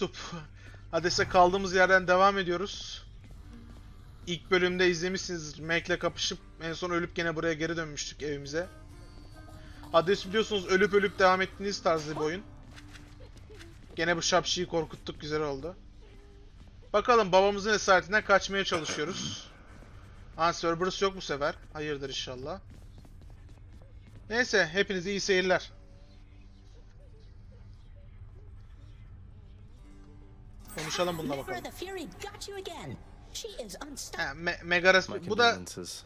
YouTube. Hades'e kaldığımız yerden devam ediyoruz. İlk bölümde izlemişsiniz. Mac'le kapışıp en son ölüp gene buraya geri dönmüştük evimize. Hades biliyorsunuz ölüp ölüp devam ettiğiniz tarzı bir oyun. Gene bu şapşiyi korkuttuk güzel oldu. Bakalım babamızın esaretinden kaçmaya çalışıyoruz. Ha Cerberus yok bu sefer. Hayırdır inşallah. Neyse hepinize iyi seyirler. Konuşalım bununla bakalım. Ha, Me Megares bu da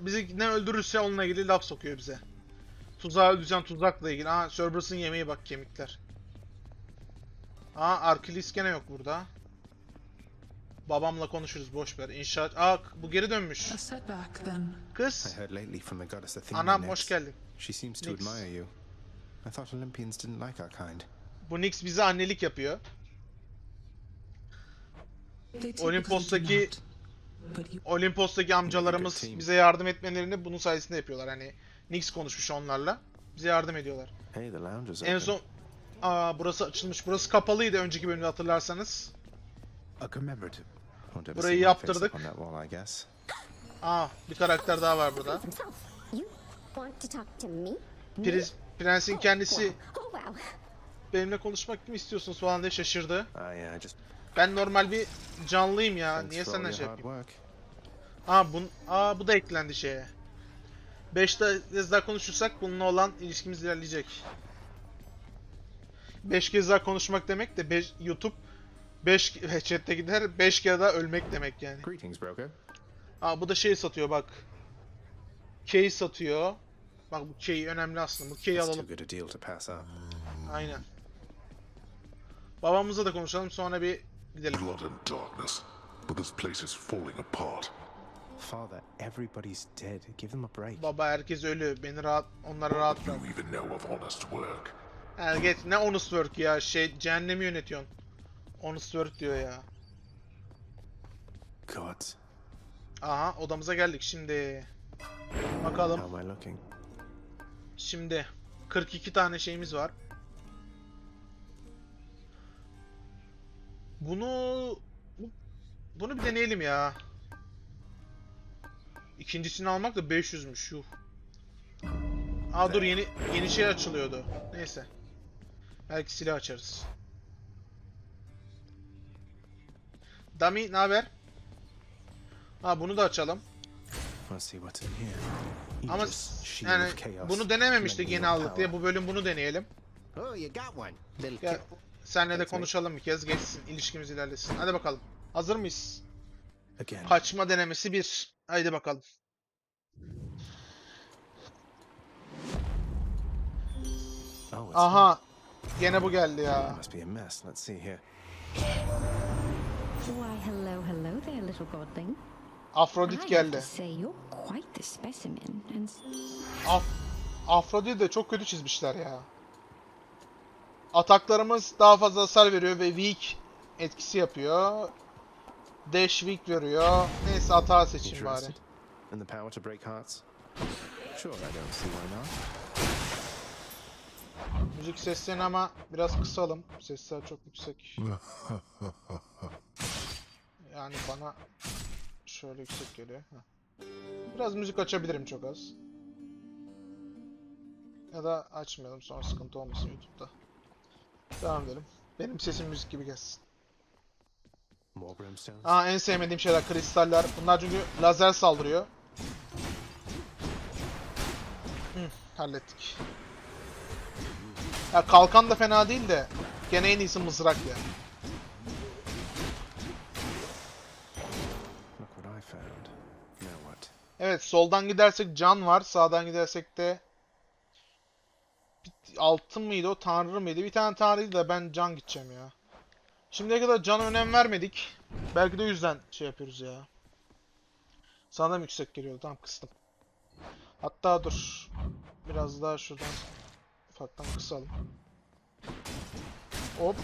bizi ne öldürürse onunla ilgili laf sokuyor bize. Tuzağı öldüreceğim tuzakla ilgili. Aa Cerberus'un yemeği bak kemikler. Aa Arkilis gene yok burada. Babamla konuşuruz boş ver. İnşaat. Aa bu geri dönmüş. Kız. Anam hoş geldin. She seems to Nyx. admire you. I thought Olympians didn't like our kind. Bu Nyx bize annelik yapıyor. Olimpos'taki Olimpos'taki amcalarımız bize yardım etmelerini bunun sayesinde yapıyorlar. Hani Nyx konuşmuş onlarla. Bize yardım ediyorlar. En son Aa burası açılmış. Burası kapalıydı önceki bölümde hatırlarsanız. Burayı yaptırdık. Aa bir karakter daha var burada. Priz, prensin kendisi Oh benimle konuşmak mı istiyorsunuz falan diye şaşırdı. Ben normal bir canlıyım ya. Niye senden şey yapayım? Aa, bun, aa bu da eklendi şeye. 5 kez daha konuşursak bununla olan ilişkimiz ilerleyecek. 5 kez daha konuşmak demek de beş, YouTube 5 chatte gider 5 kere daha ölmek demek yani. Greetings, broker. Aa bu da şey satıyor bak. Key satıyor. Bak bu key önemli aslında. Bu key'i alalım. Aynen. Babamızla da konuşalım sonra bir gidelim. blood and darkness, but this place is falling apart. Father, everybody's dead. Give them a break. Baba herkes ölü. Beni rahat, onları rahat bırak. You even know of honest work. Geç ne honest work ya şey cehennemi yönetiyorsun. Honest work diyor ya. God, Aha odamıza geldik şimdi. Bakalım how am I looking? şimdi 42 tane şeyimiz var. Bunu bu- bunu bir deneyelim ya. İkincisini almak da 500'müş yuh. Aa dur yeni yeni şey açılıyordu. Neyse. Belki silah açarız. Dami ne haber? Ha bunu da açalım. Ama shield yani bunu denememiştik yeni aldık diye bu bölüm bunu deneyelim. Oh, senle de konuşalım bir kez geçsin ilişkimiz ilerlesin. Hadi bakalım. Hazır mıyız? Again. Kaçma denemesi 1. Haydi bakalım. Oh, Aha. Gene bu geldi ya. Must be a mess. Let's see here. Why, hello, hello there, little godling. Afrodit geldi. Af Afrodit'i de çok kötü çizmişler ya. Ataklarımız daha fazla hasar veriyor ve weak etkisi yapıyor. Dash weak veriyor. Neyse hata seçeyim bari. The power to break hearts? Sure, I don't see why not. Müzik seslerini ama biraz kısalım. Sesler çok yüksek. Yani bana şöyle yüksek geliyor. Heh. Biraz müzik açabilirim çok az. Ya da açmayalım sonra sıkıntı olmasın YouTube'da. Devam edelim. Benim sesim müzik gibi gelsin. Aa en sevmediğim şeyler kristaller. Bunlar çünkü lazer saldırıyor. Hı, hallettik. Ya kalkan da fena değil de gene en iyisi mızrak ya. Evet soldan gidersek can var. Sağdan gidersek de altın mıydı o tanrı mıydı? Bir tane tanrıydı da ben can gideceğim ya. Şimdiye kadar cana önem vermedik. Belki de yüzden şey yapıyoruz ya. Sana yüksek geliyor? Tamam kıstım. Hatta dur. Biraz daha şuradan ufaktan kısalım. Hop.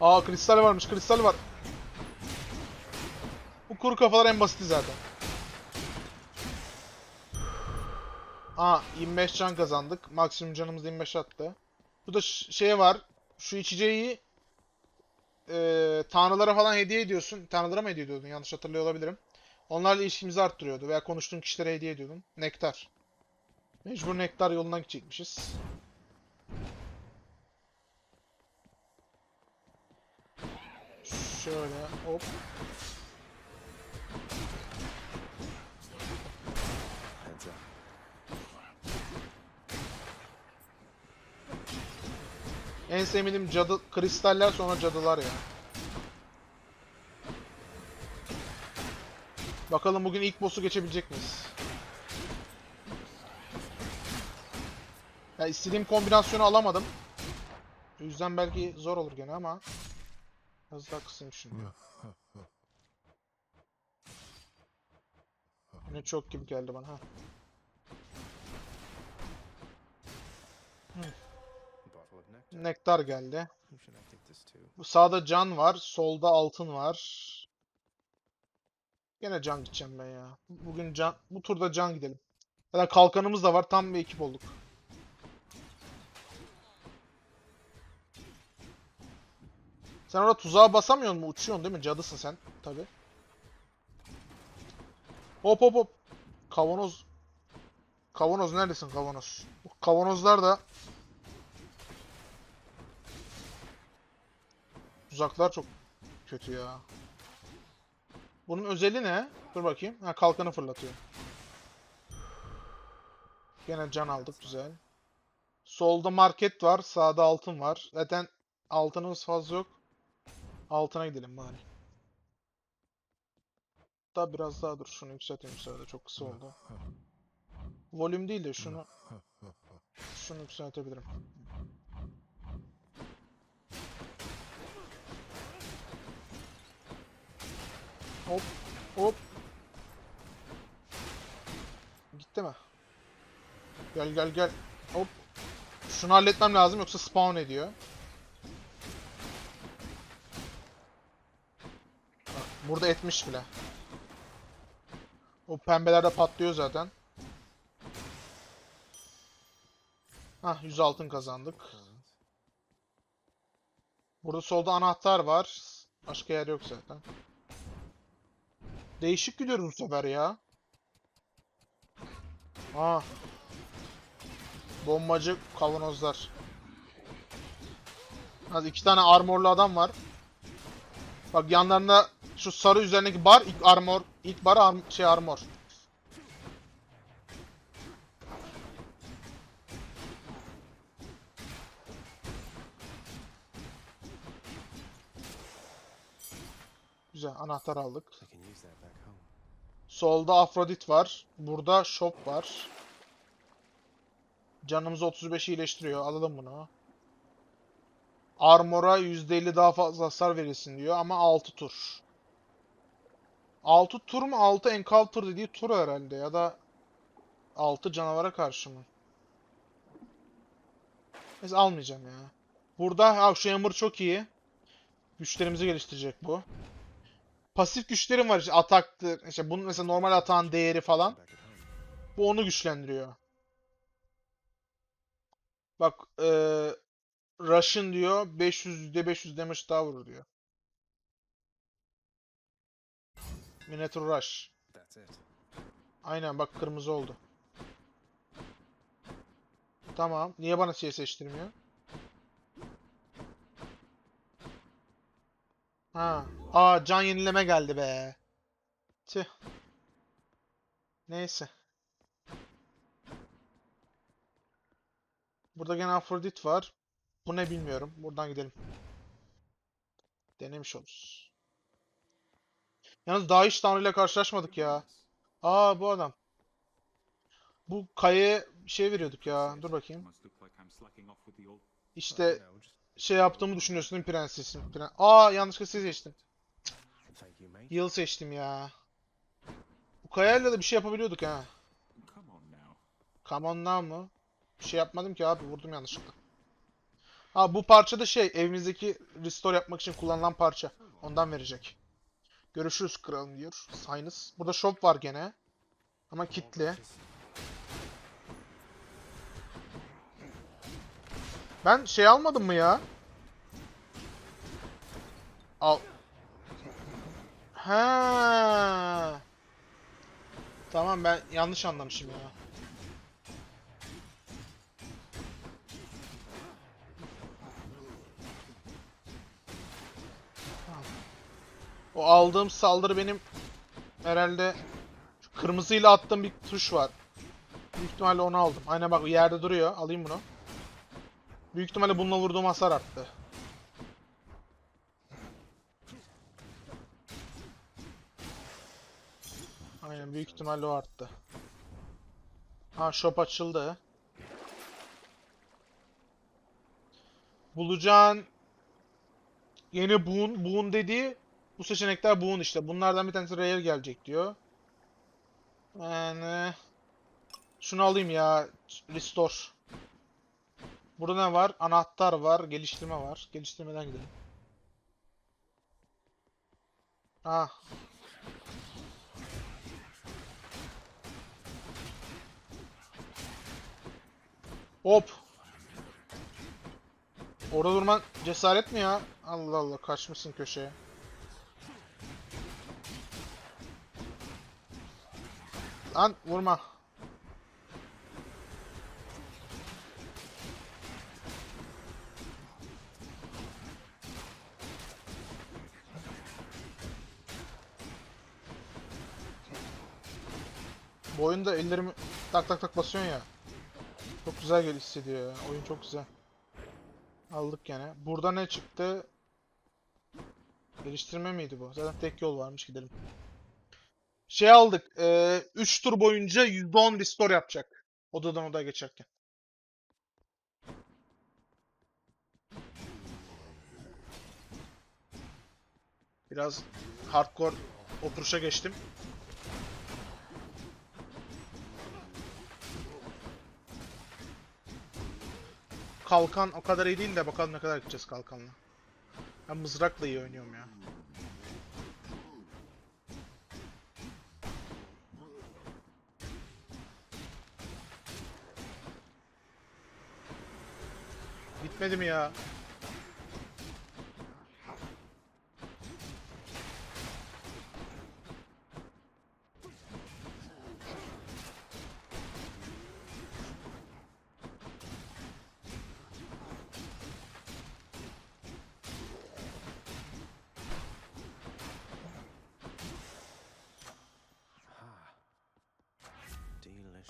Aa kristal varmış. Kristal var. Bu kuru kafalar en basiti zaten. Aa 25 can kazandık. Maksimum canımız 25 attı. Bu da şey var. Şu içeceği eee tanrılara falan hediye ediyorsun. Tanrılara mı hediye ediyordun? Yanlış hatırlıyor olabilirim. Onlarla ilişkimizi arttırıyordu. Veya konuştuğun kişilere hediye ediyordun. Nektar. Mecbur nektar yolundan gidecekmişiz. Şöyle hop. En sevmediğim cadı kristaller sonra cadılar ya. Bakalım bugün ilk boss'u geçebilecek miyiz? Ya istediğim kombinasyonu alamadım. O yüzden belki zor olur gene ama biraz daha kısayım şimdi. Yine çok gibi geldi bana ha. Nektar geldi. Bu sağda can var, solda altın var. Gene can gideceğim ben ya. Bugün can, bu turda can gidelim. Ya kalkanımız da var, tam bir ekip olduk. Sen orada tuzağa basamıyorsun mu? Uçuyorsun değil mi? Cadısın sen. Tabi. Hop hop hop. Kavanoz. Kavanoz neredesin kavanoz? Bu kavanozlar da Tuzaklar çok kötü ya. Bunun özelliği ne? Dur bakayım. Ha kalkanı fırlatıyor. Gene can aldık güzel. Solda market var, sağda altın var. Zaten altınımız fazla yok. Altına gidelim bari. Da biraz daha dur şunu yükselteyim sırada çok kısa oldu. Volüm değil de şunu şunu yükseltebilirim. Hop hop. Gitti mi? Gel gel gel. Hop. Şunu halletmem lazım yoksa spawn ediyor. Bak, burada etmiş bile. O pembeler de patlıyor zaten. Hah 100 altın kazandık. Burada solda anahtar var. Başka yer yok zaten. Değişik gidiyoruz bu sefer ya. Aa. Bombacı kavanozlar. Hadi iki tane armorlu adam var. Bak yanlarında şu sarı üzerindeki bar ilk armor, ilk bar arm- şey armor. Güzel anahtar aldık. Solda Afrodit var. Burada Shop var. Canımızı 35 iyileştiriyor. Alalım bunu. Armor'a %50 daha fazla hasar verilsin diyor ama 6 tur. 6 tur mu? 6 encounter dediği tur herhalde ya da 6 canavara karşı mı? Neyse almayacağım ya. Burada ha, şu Hammer çok iyi. Güçlerimizi geliştirecek bu. Pasif güçlerim var işte ataktır. İşte bunun mesela normal atağın değeri falan. Bu onu güçlendiriyor. Bak eee Russian diyor 500 %500 damage daha vurur diyor. Minotaur Rush. Aynen bak kırmızı oldu. Tamam. Niye bana şey seçtirmiyor? Ha. Aa can yenileme geldi be. Tüh. Neyse. Burada gene Afrodit var. Bu ne bilmiyorum. Buradan gidelim. Denemiş oluruz. Yalnız daha hiç Tanrı ile karşılaşmadık ya. Aa bu adam. Bu kayaya şey veriyorduk ya. Dur bakayım. İşte şey yaptığımı düşünüyorsun prensesim? Pren Aa yanlışlıkla siz seçtim. Yıl seçtim ya. Bu kayayla da bir şey yapabiliyorduk ha. Come on now. Mı? Bir şey yapmadım ki abi vurdum yanlışlıkla. Ha bu parça da şey evimizdeki restore yapmak için kullanılan parça. Ondan verecek. Görüşürüz kralım diyor. Sayınız. Burada shop var gene. Ama kitli. Ben şey almadım mı ya? Al. Ha. Tamam ben yanlış anlamışım ya. O aldığım saldırı benim herhalde kırmızıyla attığım bir tuş var. Büyük ihtimalle onu aldım. Aynen bak yerde duruyor. Alayım bunu. Büyük ihtimalle bununla vurduğum hasar arttı. Aynen büyük ihtimalle o arttı. Ha shop açıldı. Bulacağın yeni boon, boon dediği bu seçenekler boon işte. Bunlardan bir tanesi rare gelecek diyor. Yani şunu alayım ya. Restore. Burada ne var? Anahtar var, geliştirme var. Geliştirmeden gidelim. Ah. Hop. Orada durman cesaret mi ya? Allah Allah kaçmışsın köşeye. Lan vurma. Bu oyunda ellerimi tak tak tak basıyorsun ya. Çok güzel gel hissediyor ya. Oyun çok güzel. Aldık gene. Burada ne çıktı? Geliştirme miydi bu? Zaten tek yol varmış gidelim. Şey aldık. 3 tur boyunca %10 restore yapacak. Odadan odaya geçerken. Biraz hardcore oturuşa geçtim. Kalkan o kadar iyi değil de bakalım ne kadar gideceğiz kalkanla. Ben mızrakla iyi oynuyorum ya. Bitmedi mi ya?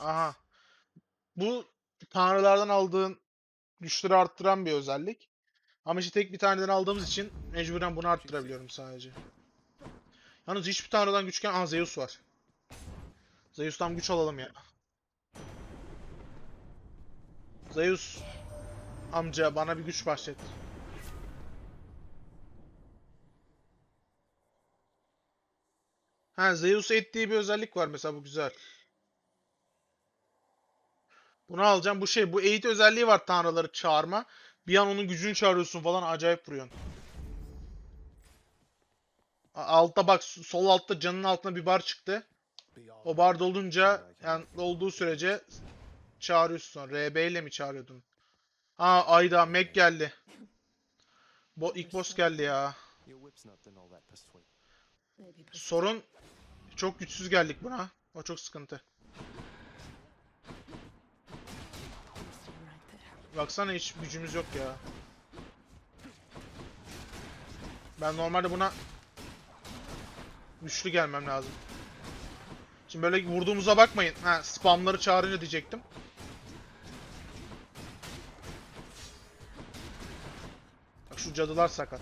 Aha. Bu tanrılardan aldığın güçleri arttıran bir özellik. Ama işte tek bir taneden aldığımız için mecburen bunu arttırabiliyorum sadece. Yalnız hiçbir tanrıdan güçken Aa Zeus var. Zeus'tan güç alalım ya. Zeus amca bana bir güç bahşet. Ha Zeus ettiği bir özellik var mesela bu güzel. Bunu alacağım. Bu şey bu eğit özelliği var tanrıları çağırma. Bir an onun gücünü çağırıyorsun falan acayip vuruyorsun. Altta bak sol altta canın altına bir bar çıktı. O bar dolunca yani dolduğu sürece çağırıyorsun. RB ile mi çağırıyordun? Aa Ayda Meg geldi. Bo ilk boss geldi ya. Sorun çok güçsüz geldik buna. O çok sıkıntı. Baksana hiç gücümüz yok ya. Ben normalde buna güçlü gelmem lazım. Şimdi böyle vurduğumuza bakmayın. Ha spamları çağırınca diyecektim. Bak şu cadılar sakat.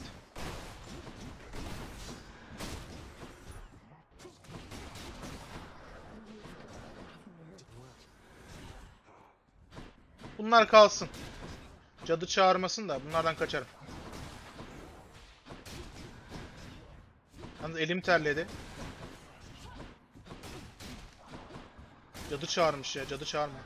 Bunlar kalsın. Cadı çağırmasın da bunlardan kaçarım. Yalnız elim terledi. Cadı çağırmış ya, cadı çağırma.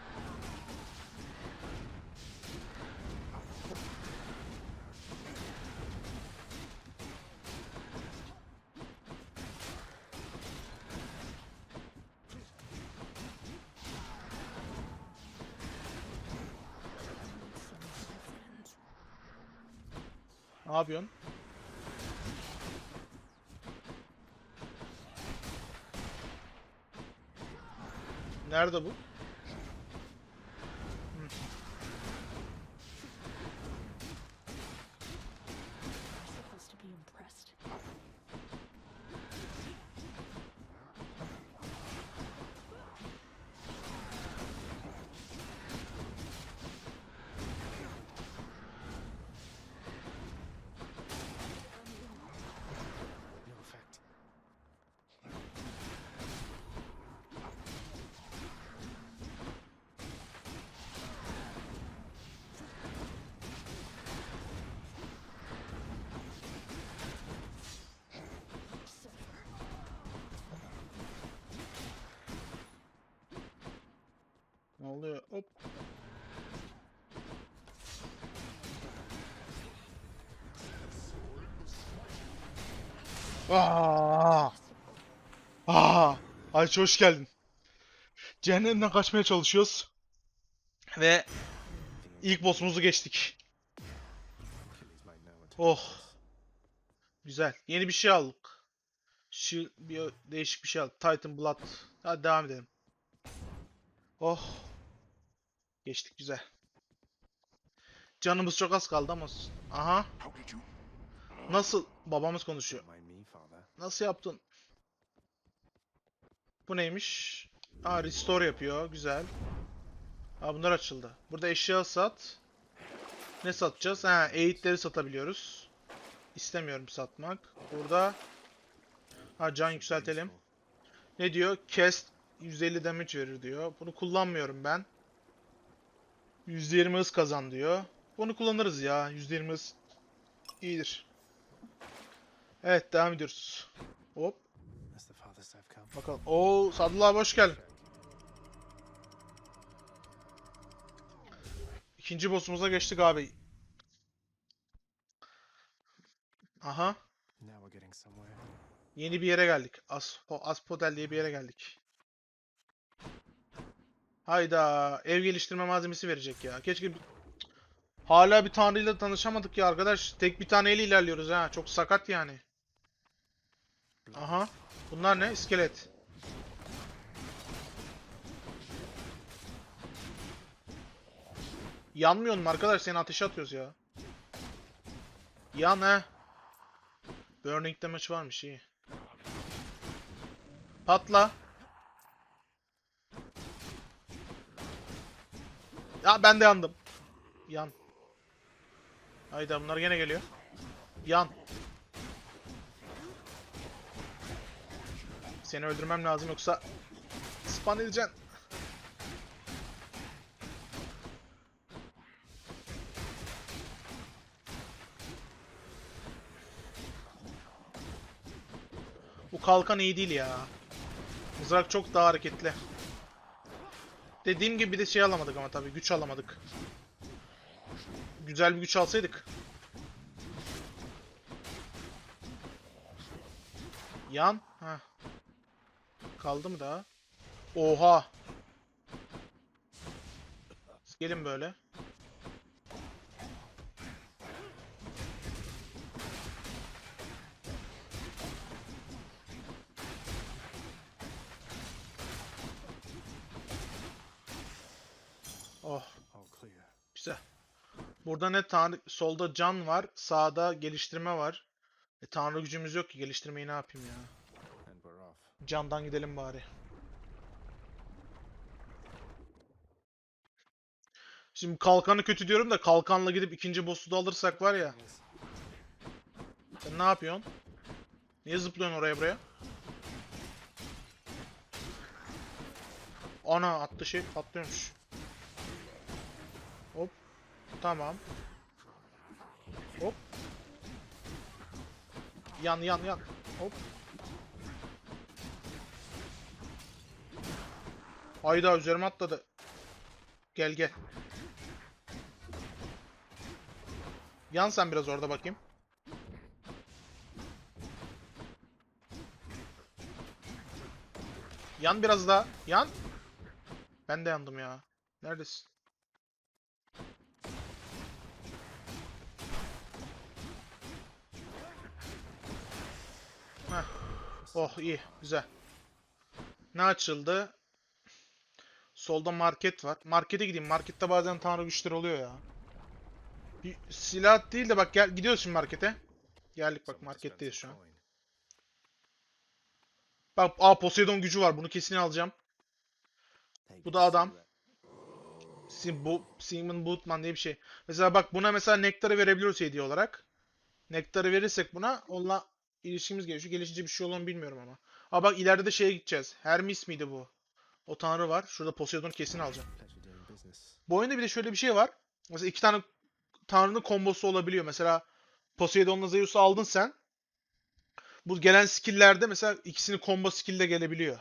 Yapıyorsun? Nerede bu? Oluyor? Hop. Aa! Aa! Ayça hoş geldin. Cehennemden kaçmaya çalışıyoruz. Ve ilk boss'umuzu geçtik. Oh. Güzel. Yeni bir şey aldık. Shield, bir değişik bir şey aldık. Titan Blood. Hadi devam edelim. Oh. Geçtik güzel. Canımız çok az kaldı ama. Aha. Nasıl? Babamız konuşuyor. Nasıl yaptın? Bu neymiş? Aa restore yapıyor. Güzel. Aa bunlar açıldı. Burada eşya sat. Ne satacağız? Ha, eğitleri satabiliyoruz. İstemiyorum satmak. Burada ha can yükseltelim. Ne diyor? Cast 150 damage verir diyor. Bunu kullanmıyorum ben. %20 hız kazan diyor. Bunu kullanırız ya. %20 hız iyidir. Evet devam ediyoruz. Hop bakalım. Oo Sadullah abi hoş geldin. İkinci boss'umuza geçtik abi. Aha. Yeni bir yere geldik. Aspo, Aspodel diye bir yere geldik. Hayda. Ev geliştirme malzemesi verecek ya. Keşke. Hala bir tanrıyla tanışamadık ya arkadaş. Tek bir taneyle ilerliyoruz ha. Çok sakat yani. Aha. Bunlar ne? İskelet. Yanmıyor mu arkadaş? Seni ateşe atıyoruz ya. Yan he. Burning damage varmış iyi. Patla. Ya ben de yandım. Yan. Hayda bunlar gene geliyor. Yan. Seni öldürmem lazım yoksa spawn edeceksin. Bu kalkan iyi değil ya. Mızrak çok daha hareketli. Dediğim gibi bir de şey alamadık ama tabii güç alamadık. Güzel bir güç alsaydık. Yan. Ha. Kaldı mı daha? Oha. Gelin böyle. Burada ne tanrı solda can var, sağda geliştirme var. E, tanrı gücümüz yok ki geliştirmeyi ne yapayım ya. Candan gidelim bari. Şimdi kalkanı kötü diyorum da kalkanla gidip ikinci boss'u da alırsak var ya. Sen ne yapıyorsun? Niye zıplıyorsun oraya buraya? Ana attı şey patlıyormuş. Tamam. Hop. Yan yan yan. Hop. Hayda üzerime atladı. Gel gel. Yan sen biraz orada bakayım. Yan biraz daha. Yan. Ben de yandım ya. Neredesin? Oh iyi güzel. Ne açıldı? Solda market var. Markete gideyim. Markette bazen tanrı güçleri oluyor ya. Bir silah değil de bak gel gidiyoruz şimdi markete. Geldik bak marketteyiz şu an. Bak aa Poseidon gücü var. Bunu kesin alacağım. Bu da adam. Sim, bu, Simon Bootman diye bir şey. Mesela bak buna mesela nektarı verebiliyoruz hediye olarak. Nektarı verirsek buna onunla ilişkimiz gelişiyor. Gelişince bir şey olur mu bilmiyorum ama. Aa bak ileride de şeye gideceğiz. Hermes miydi bu? O tanrı var. Şurada Poseidon'u kesin alacağım. Bu oyunda bir de şöyle bir şey var. Mesela iki tane tanrının kombosu olabiliyor. Mesela Poseidon'la Zeus'u aldın sen. Bu gelen skill'lerde mesela ikisini combo skill'de gelebiliyor.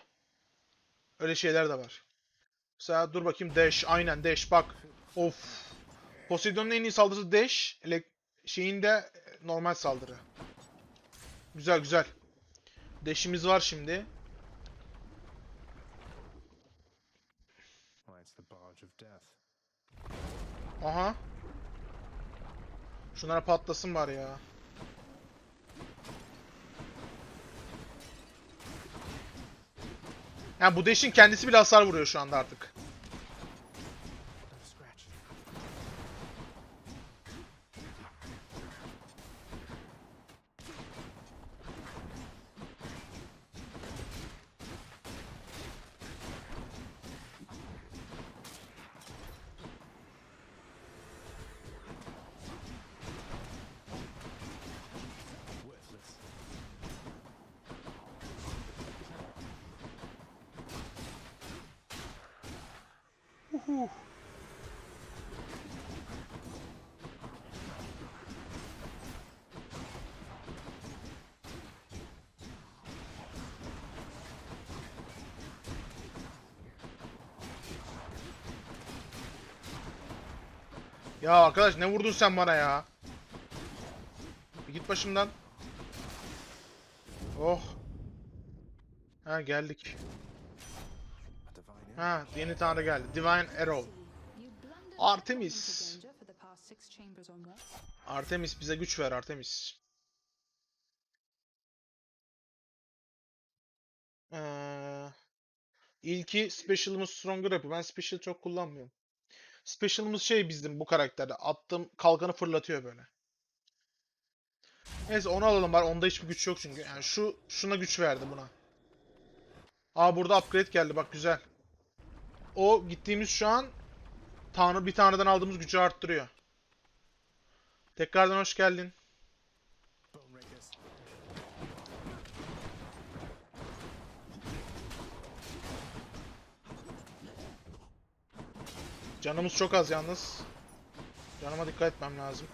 Öyle şeyler de var. Mesela dur bakayım dash. Aynen dash bak. Of. Poseidon'un en iyi saldırısı dash. Elek şeyin de normal saldırı. Güzel güzel. Dash'imiz var şimdi. Aha. Şunlara patlasın var ya. Yani bu dash'in kendisi bile hasar vuruyor şu anda artık. Ya arkadaş ne vurdun sen bana ya? Bir git başımdan. Oh. Ha geldik. Ha yeni tanrı geldi. Divine Arrow. Artemis. Artemis bize güç ver Artemis. Ee, ilki Special'ımız Stronger yapıyor. Ben Special çok kullanmıyorum. Special'ımız şey bizim bu karakterde. Attığım kalkanı fırlatıyor böyle. Neyse onu alalım bari. Onda hiçbir güç yok çünkü. Yani şu şuna güç verdi buna. Aa burada upgrade geldi bak güzel. O gittiğimiz şu an Tanrı bir tanrıdan aldığımız gücü arttırıyor. Tekrardan hoş geldin. Canımız çok az yalnız. Canıma dikkat etmem lazım.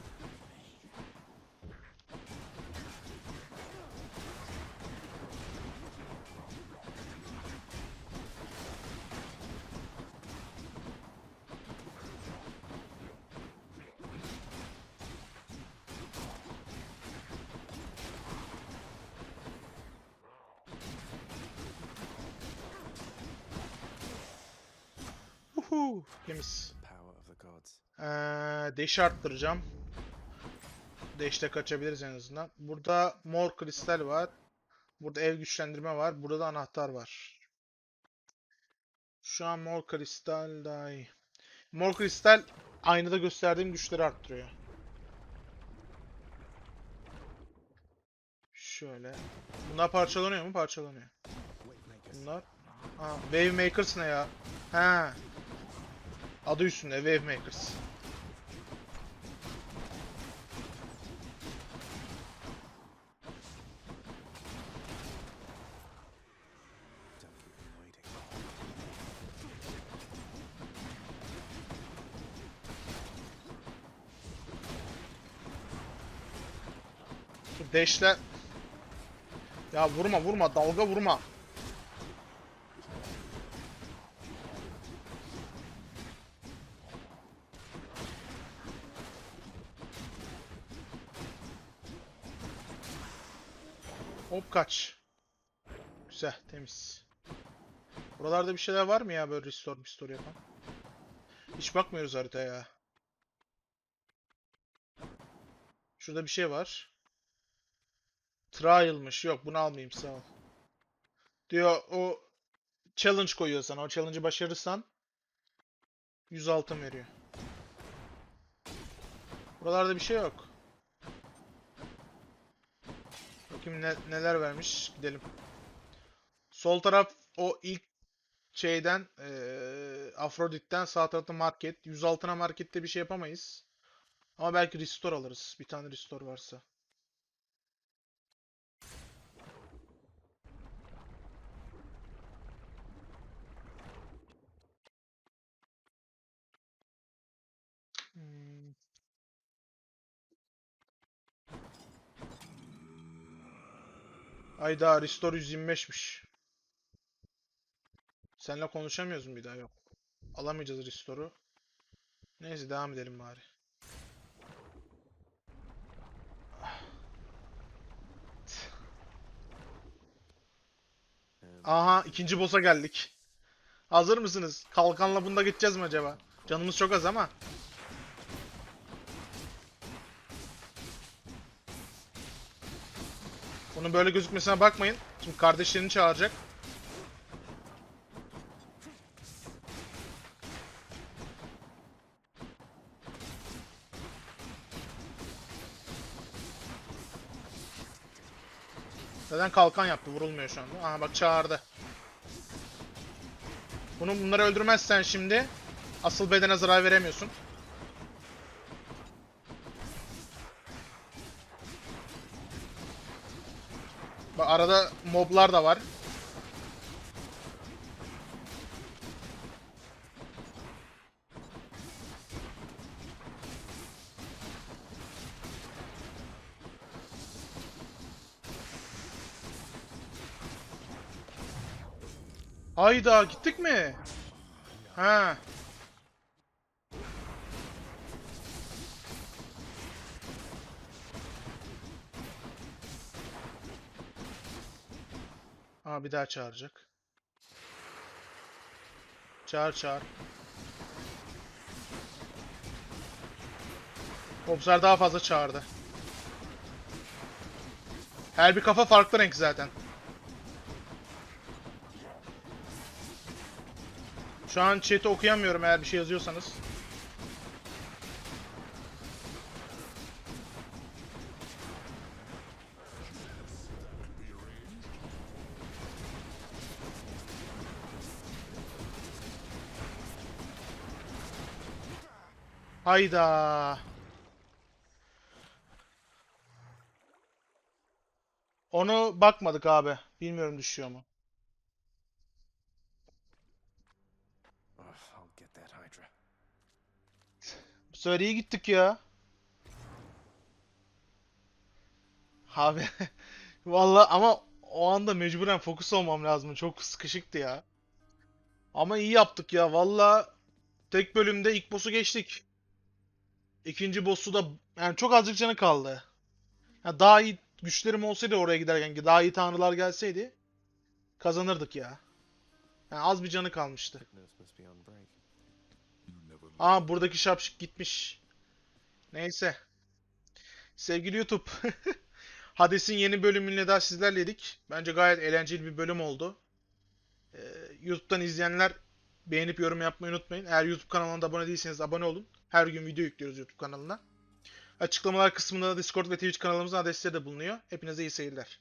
Temiz. Gods. Ee, dash'i arttıracağım. Dash'te kaçabiliriz en azından. Burada mor kristal var. Burada ev güçlendirme var. Burada da anahtar var. Şu an mor kristal daha iyi. Mor kristal aynada gösterdiğim güçleri arttırıyor. Şöyle. Bunlar parçalanıyor mu? Parçalanıyor. Bunlar. Ha, Wave Makers ne ya? Ha. Adı üstünde Wave Makers. Şu dash'le Ya vurma vurma dalga vurma. Hop kaç. Güzel temiz. Buralarda bir şeyler var mı ya böyle restore restore yapan? Hiç bakmıyoruz haritaya ya. Şurada bir şey var. Trial'mış. Yok bunu almayayım sağ ol. Diyor o challenge koyuyor sana. O challenge'ı başarırsan 100 altın veriyor. Buralarda bir şey yok. Bakayım ne- neler vermiş. Gidelim. Sol taraf o ilk şeyden eee Afrodit'ten sağ tarafta market. 100 altına markette bir şey yapamayız. Ama belki restore alırız. Bir tane restore varsa. Ayda restore 125'miş. Seninle konuşamıyoruz mu bir daha? Yok. Alamayacağız restore'u. Neyse devam edelim bari. Aha ikinci boss'a geldik. Hazır mısınız? Kalkanla bunda gideceğiz mi acaba? Canımız çok az ama. Bunun böyle gözükmesine bakmayın. Şimdi kardeşlerini çağıracak. Zaten kalkan yaptı. Vurulmuyor şu anda. Aha bak çağırdı. Bunu bunları öldürmezsen şimdi asıl bedene zarar veremiyorsun. Arada moblar da var. Hayda gittik mi? Ha. Aa bir daha çağıracak. Çağır çağır. Obser daha fazla çağırdı. Her bir kafa farklı renk zaten. Şu an chat'i okuyamıyorum eğer bir şey yazıyorsanız. Hayda. Onu bakmadık abi. Bilmiyorum düşüyor mu. Bu sefer iyi gittik ya. Abi vallahi ama o anda mecburen fokus olmam lazım. Çok sıkışıktı ya. Ama iyi yaptık ya. Vallahi tek bölümde ilk boss'u geçtik. İkinci boss'u da yani çok azıcık canı kaldı. Ya daha iyi güçlerim olsaydı oraya giderken daha iyi tanrılar gelseydi kazanırdık ya. Yani az bir canı kalmıştı. Aa buradaki şapşik gitmiş. Neyse. Sevgili YouTube. Hades'in yeni bölümüyle daha sizlerleydik. Bence gayet eğlenceli bir bölüm oldu. Ee, YouTube'dan izleyenler beğenip yorum yapmayı unutmayın. Eğer YouTube kanalına da abone değilseniz abone olun. Her gün video yüklüyoruz YouTube kanalına. Açıklamalar kısmında da Discord ve Twitch kanalımızın adresleri de bulunuyor. Hepinize iyi seyirler.